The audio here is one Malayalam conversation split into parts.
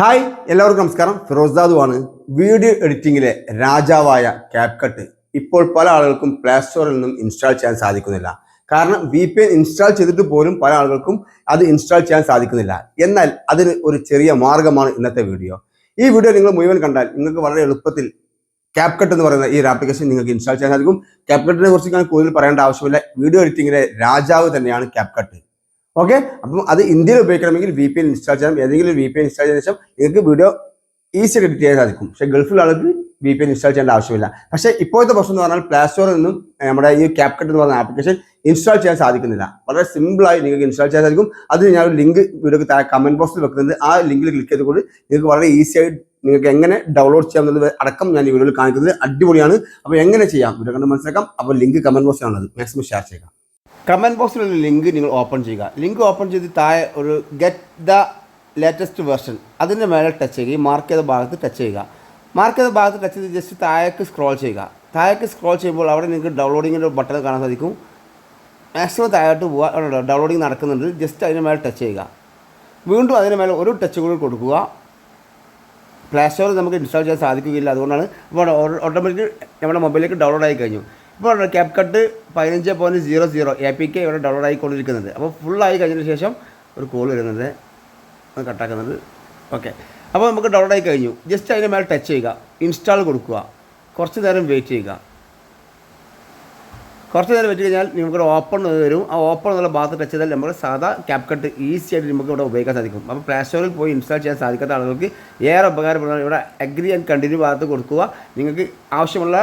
ഹായ് എല്ലാവർക്കും നമസ്കാരം. ഫിറോസ് ദാദു ആണ് വീഡിയോ എഡിറ്റിംഗിലെ രാജാവായ ക്യാപ്കട്ട് ഇപ്പോൾ പല ആളുകൾക്കും പ്ലേ സ്റ്റോറിൽ നിന്നും ഇൻസ്റ്റാൾ ചെയ്യാൻ സാധിക്കുന്നില്ല. കാരണം വി പി എൻ ഇൻസ്റ്റാൾ ചെയ്തിട്ട് പോലും പല ആളുകൾക്കും അത് ഇൻസ്റ്റാൾ ചെയ്യാൻ സാധിക്കുന്നില്ല. എന്നാൽ അതിന് ഒരു ചെറിയ മാർഗമാണ് ഇന്നത്തെ വീഡിയോ. ഈ വീഡിയോ നിങ്ങൾ മുഴുവൻ കണ്ടാൽ നിങ്ങൾക്ക് വളരെ എളുപ്പത്തിൽ ക്യാപ്കട്ട് എന്ന് പറയുന്ന ഈ ആപ്ലിക്കേഷൻ നിങ്ങൾക്ക് ഇൻസ്റ്റാൾ ചെയ്യാൻ സാധിക്കും. ക്യാപ്കട്ടിനെ കുറിച്ച് ഞാൻ കൂടുതൽ പറയേണ്ട ആവശ്യമില്ല. വീഡിയോ എഡിറ്റിംഗിലെ രാജാവ് തന്നെയാണ് ക്യാപ്കട്ട് ഓക്കെ അപ്പം അത് ഇന്ത്യയിൽ ഉപയോഗിക്കണമെങ്കിൽ വി പി എൻ ഇൻസ്റ്റാൾ ചെയ്യാം ഏതെങ്കിലും വി പി എൻ ഇൻസ്റ്റാൾ ചെയ്ത ശേഷം നിങ്ങൾക്ക് വീഡിയോ ഈസി എഡിറ്റ് ചെയ്യാൻ സാധിക്കും. പക്ഷേ ഗൾഫിലുള്ള ആൾക്ക് വി പി എൻ ഇൻസ്റ്റാൾ ചെയ്യേണ്ട ആവശ്യമില്ല. പക്ഷേ ഇപ്പോഴത്തെ പ്രശ്നം എന്ന് പറഞ്ഞാൽ പ്ലേ സ്റ്റോറിൽ നിന്നും നമ്മുടെ ഈ ക്യാപ്കട്ട് എന്ന് പറഞ്ഞ ആപ്ലിക്കേഷൻ ഇൻസ്റ്റാൾ ചെയ്യാൻ സാധിക്കുന്നില്ല. വളരെ സിമ്പിളായി നിങ്ങൾക്ക് ഇൻസ്റ്റാൾ ചെയ്യാൻ സാധിക്കും. അതിന് ഞാൻ ഒരു ലിങ്ക് വീഡിയോക്ക് താഴെ കമന്റ് ബോക്സിൽ വെക്കുന്നത് ആ ലിങ്കിൽ ക്ലിക്ക് ചെയ്തുകൊണ്ട് നിങ്ങൾക്ക് വളരെ ഈസി ആയി നിങ്ങൾക്ക് എങ്ങനെ ഡൗൺലോഡ് ചെയ്യാം എന്നുള്ളത് അടക്കം ഞാൻ ഈ വീഡിയോയിൽ കാണിക്കുന്നത് അടിപൊളിയാണ്. അപ്പോൾ എങ്ങനെ ചെയ്യാം? വീഡിയോ കണ്ട് മനസ്സിലാക്കാം. അപ്പോൾ ലിങ്ക് കമന്റ് ബോക്സിലാണുള്ളത് മാക്സിമം ഷെയർ ചെയ്യുക. കമന്റ് ബോക്സിലുള്ള ലിങ്ക് നിങ്ങൾ ഓപ്പൺ ചെയ്യുക. ലിങ്ക് ഓപ്പൺ ചെയ്ത് താഴെ ഒരു ഗെറ്റ് ദ ലേറ്റസ്റ്റ് വേർഷൻ അതിന്റെ മേലെ ടച്ച് ചെയ്യുക. മാർക്ക് ചെയ്ത ഭാഗത്ത് ടച്ച് ചെയ്യുക. മാർക്ക് ചെയ്ത ഭാഗത്ത് ടച്ച് ചെയ്ത് ജസ്റ്റ് താഴേക്ക് സ്ക്രോൾ ചെയ്യുക. താഴേക്ക് സ്ക്രോൾ ചെയ്യുമ്പോൾ അവിടെ നിങ്ങൾക്ക് ഡൗൺലോഡിങ്ങിന്റെ ബട്ടൺ കാണാൻ സാധിക്കും. മാക്സിമം താഴോട്ട് പോവുക. ഡൗൺലോഡിങ് നടക്കുന്നുണ്ട്. ജസ്റ്റ് അതിന് മേലെ ടച്ച് ചെയ്യുക. വീണ്ടും അതിന് മേലെ ഒരു ടച്ച് കൂടി കൊടുക്കുക. പ്ലേ സ്റ്റോറിൽ നമുക്ക് ഇൻസ്റ്റാൾ ചെയ്യാൻ സാധിക്കുകയില്ല. അതുകൊണ്ടാണ് ഇപ്പോൾ ഓട്ടോമാറ്റിക് നമ്മുടെ മൊബൈലിലേക്ക് ഡൗൺലോഡ് ആയി കഴിഞ്ഞു. ഇപ്പോൾ ക്യാപ് കട്ട് പതിനഞ്ച് point zero zero A P K ഇവിടെ ഡൗൺലോഡ് ആയിക്കൊണ്ടിരിക്കുന്നത്. അപ്പോൾ ഫുള്ളായി കഴിഞ്ഞതിന് ശേഷം ഒരു കോൾ വരുന്നത്. അത് കട്ടാക്കുന്നുണ്ട് ഓക്കെ അപ്പോൾ നമുക്ക് ഡൗൺലോഡ് ആയി കഴിഞ്ഞു. ജസ്റ്റ് അതിന്റെ മേലെ ടച്ച് ചെയ്യുക. ഇൻസ്റ്റാൾ കൊടുക്കുക. കുറച്ച് നേരം വെയിറ്റ് ചെയ്യുക. കുറച്ച് നേരം വെച്ച് കഴിഞ്ഞാൽ നിങ്ങൾക്ക് ഓപ്പൺ വരും. ആ ഓപ്പൺ എന്നുള്ള ഭാഗത്ത് ടച്ച് ചെയ്താൽ നമുക്ക് സാധാ ക്യാപ് കട്ട് ഈസി ആയിട്ട് നമുക്ക് ഇവിടെ ഉപയോഗിക്കാൻ സാധിക്കും. അപ്പോൾ പ്ലേ സ്റ്റോറിൽ പോയി ഇൻസ്റ്റാൾ ചെയ്യാൻ സാധിക്കാത്ത ആളുകൾക്ക് ഏറെ ഉപകാരപ്പെടുന്ന ഇവിടെ അഗ്രി ആൻഡ് കണ്ടിന്യൂ ഭാഗത്ത് കൊടുക്കുക. നിങ്ങൾക്ക് ആവശ്യമുള്ള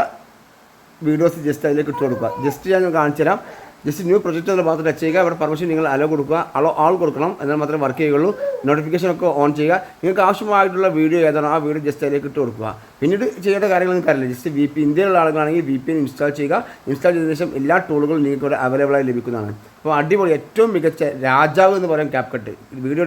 വീഡിയോസ് ജസ്റ്റ് അതിലേക്ക് ഇട്ട് കൊടുക്കുക. ജസ്റ്റ് ഞാൻ കാണിച്ചു തരാം. ജസ്റ്റ് ന്യൂ പ്രൊജക്റ്റ് എന്നുള്ള ഭാഗത്ത് ടച്ച് ചെയ്യുക. ഇവിടെ പെർമിഷൻ നിങ്ങൾ അലോ കൊടുക്കുക. അലോ ആൾ കൊടുക്കണം. എന്നാൽ മാത്രമേ വർക്ക് ചെയ്യുള്ളൂ നോട്ടിഫിക്കേഷൻ ഒക്കെ ഓൺ ചെയ്യുക. നിങ്ങൾക്ക് ആവശ്യമായിട്ടുള്ള വീഡിയോ ഏതാണോ? ആ വീഡിയോ ജസ്റ്റ് അതിലേക്ക് ഇട്ട് കൊടുക്കുക. പിന്നീട് ചെയ്യേണ്ട കാര്യങ്ങൾ നിങ്ങൾക്ക് അറിയില്ല. ജസ്റ്റ് വി പി ഇന്ത്യയിലുള്ള ആളുകളാണെങ്കിൽ വി പി ഇൻസ്റ്റാൾ ചെയ്യുക. ഇൻസ്റ്റാൾ ചെയ്ത ശേഷം എല്ലാ ടൂളുകളും നിങ്ങൾക്ക് ഇവിടെ അവൈലബിൾ ആയി ലഭിക്കുന്നതാണ്. അപ്പോൾ അടിപൊളി. ഏറ്റവും മികച്ച രാജാവ് എന്ന് പറയാൻ ക്യാപ്കട്ട് വീഡിയോ